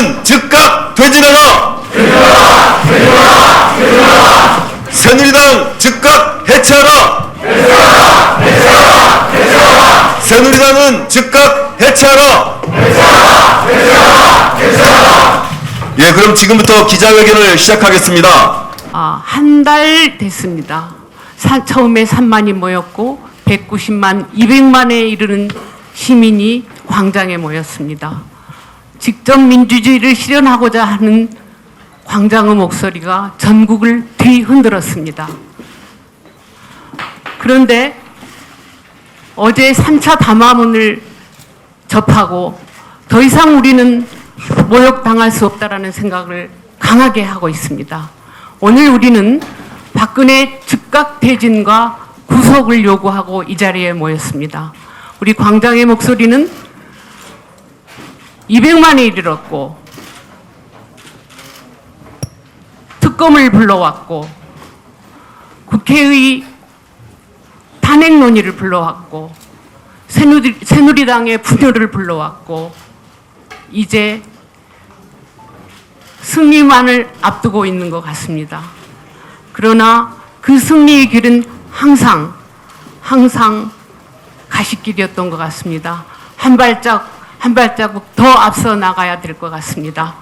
박근혜는 즉각 퇴진하라! 새누리당 즉각 해체하라! 새누리당은 즉각 해체하라! 예, 그럼 지금부터 기자회견을 시작하겠습니다. 아, 한 달 됐습니다. 사- 처음에 3만이 모였고 190만, 200만에 이르는 시민이 광장에 모였습니다. 직접 민주주의를 실현하고자 하는 광장의 목소리가 전국을 뒤흔들었습니다. 그런데 어제 3차 담화문을 접하고 더 이상 우리는 모욕당할 수 없다라는 생각을 강하게 하고 있습니다. 오늘 우리는 박근혜 즉각 퇴진과 구속을 요구하고 이 자리에 모였습니다. 우리 광장의 목소리는 200만에 이르렀고 특검을 불러왔고 국회의 탄핵 논의를 불러왔고 새누리, 새누리당의 분열을 불러왔고 이제 승리만을 앞두고 있는 것 같습니다. 그러나 그 승리의 길은 항상 항상 가시길이었던 것 같습니다. 한 발짝 한 발자국 더 앞서 나가야 될 것 같습니다.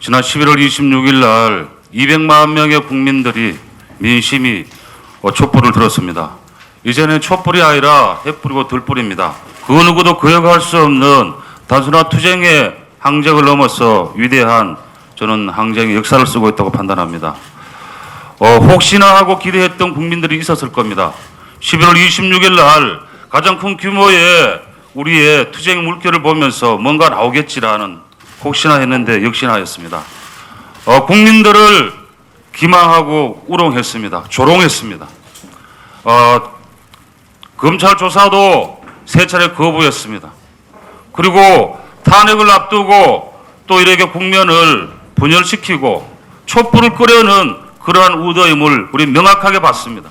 지난 11월 26일 날 200만 명의 국민들이 민심이 어, 촛불을 들었습니다. 이제는 촛불이 아니라 햇불이고 들불입니다. 그 누구도 거역할 수 없는 단순한 투쟁의 항쟁을 넘어서 위대한 저는 항쟁의 역사를 쓰고 있다고 판단합니다. 어, 혹시나 하고 기대했던 국민들이 있었을 겁니다. 11월 26일 날 가장 큰 규모의 우리의 투쟁 물결을 보면서 뭔가 나오겠지라는 혹시나 했는데 역시나 하였습니다. 어, 국민들을 기망하고 우롱했습니다. 조롱했습니다. 어, 검찰 조사도 세 차례 거부했습니다. 그리고 탄핵을 앞두고 또 이렇게 국면을 분열시키고 촛불을 끄려는 그러한 의도임을 우리 명확하게 봤습니다.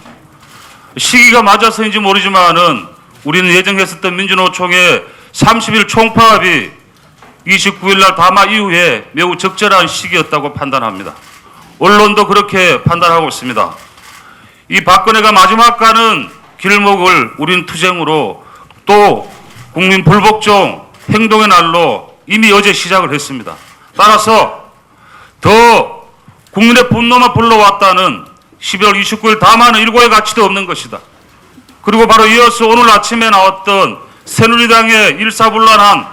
시기가 맞아서인지 모르지만은 우리는 예정했었던 민주노총의 30일 총파업이 29일 날 담화 이후에 매우 적절한 시기였다고 판단합니다. 언론도 그렇게 판단하고 있습니다. 이 박근혜가 마지막 가는 길목을 우린 투쟁으로 또 국민 불복종 행동의 날로 이미 어제 시작을 했습니다. 따라서 더 국민의 분노만 불러왔다는 12월 29일 담화는 일고의 가치도 없는 것이다. 그리고 바로 이어서 오늘 아침에 나왔던 새누리당의 일사불란한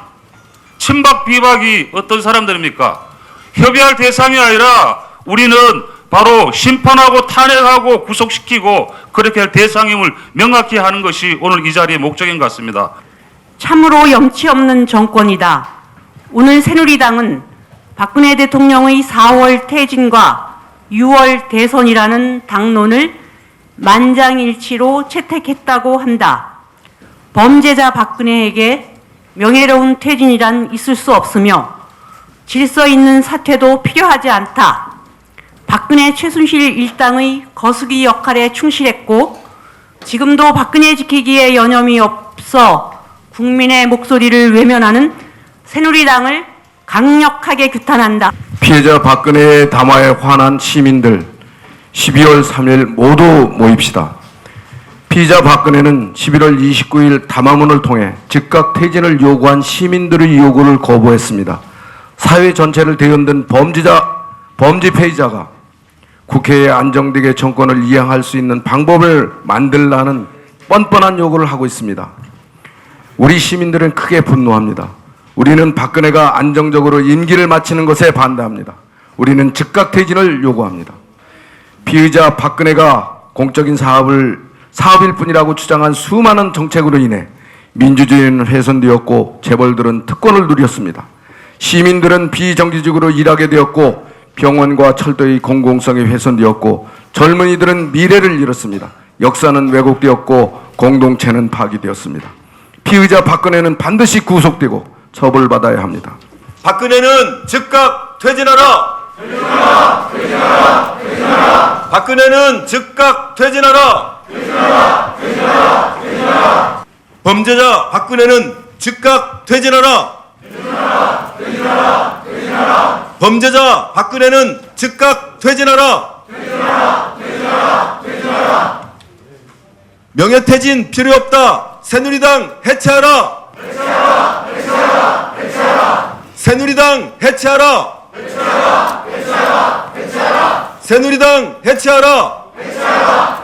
친박 비박이 어떤 사람들입니까? 협의할 대상이 아니라 우리는 바로 심판하고 탄핵하고 구속시키고 그렇게 할 대상임을 명확히 하는 것이 오늘 이 자리의 목적인 것 같습니다. 참으로 염치 없는 정권이다. 오늘 새누리당은 박근혜 대통령의 4월 퇴진과 6월 대선이라는 당론을 만장일치로 채택했다고 한다. 범죄자 박근혜에게 명예로운 퇴진이란 있을 수 없으며 질서 있는 사퇴도 필요하지 않다. 박근혜 최순실 일당의 거수기 역할에 충실했고 지금도 박근혜 지키기에 여념이 없어 국민의 목소리를 외면하는 새누리당을 강력하게 규탄한다. 피해자 박근혜의 담화에 환한 시민들 12월 3일 모두 모입시다. 피의자 박근혜는 11월 29일 담화문을 통해 즉각 퇴진을 요구한 시민들의 요구를 거부했습니다. 사회 전체를 뒤흔든 범죄자, 범죄 피해자가 국회에 안정되게 정권을 이양할 수 있는 방법을 만들라는 뻔뻔한 요구를 하고 있습니다. 우리 시민들은 크게 분노합니다. 우리는 박근혜가 안정적으로 임기를 마치는 것에 반대합니다. 우리는 즉각 퇴진을 요구합니다. 피의자 박근혜가 공적인 사업을 사업일 뿐이라고 주장한 수많은 정책으로 인해 민주주의는 훼손되었고 재벌들은 특권을 누렸습니다. 시민들은 비정규직으로 일하게 되었고 병원과 철도의 공공성이 훼손되었고 젊은이들은 미래를 잃었습니다. 역사는 왜곡되었고 공동체는 파기되었습니다. 피의자 박근혜는 반드시 구속되고 처벌받아야 합니다. 박근혜는 즉각 퇴진하라! 박근혜는 즉각 퇴진하라. 퇴진하라. 퇴진하라. 퇴진하라. 범죄자 박근혜는 즉각 퇴진하라. 퇴진하라. 퇴진하라. 퇴진하라. 범죄자 박근혜는 즉각 퇴진하라. 퇴진하라. 퇴진하라. 퇴진하라. 명예퇴진 필요 없다. 새누리당 해체하라. 해체하라. 해체하라. 해체하라. 새누리당 해체하라. 해체하라. 해체하라. 새누리당 해체하라. 해체하라.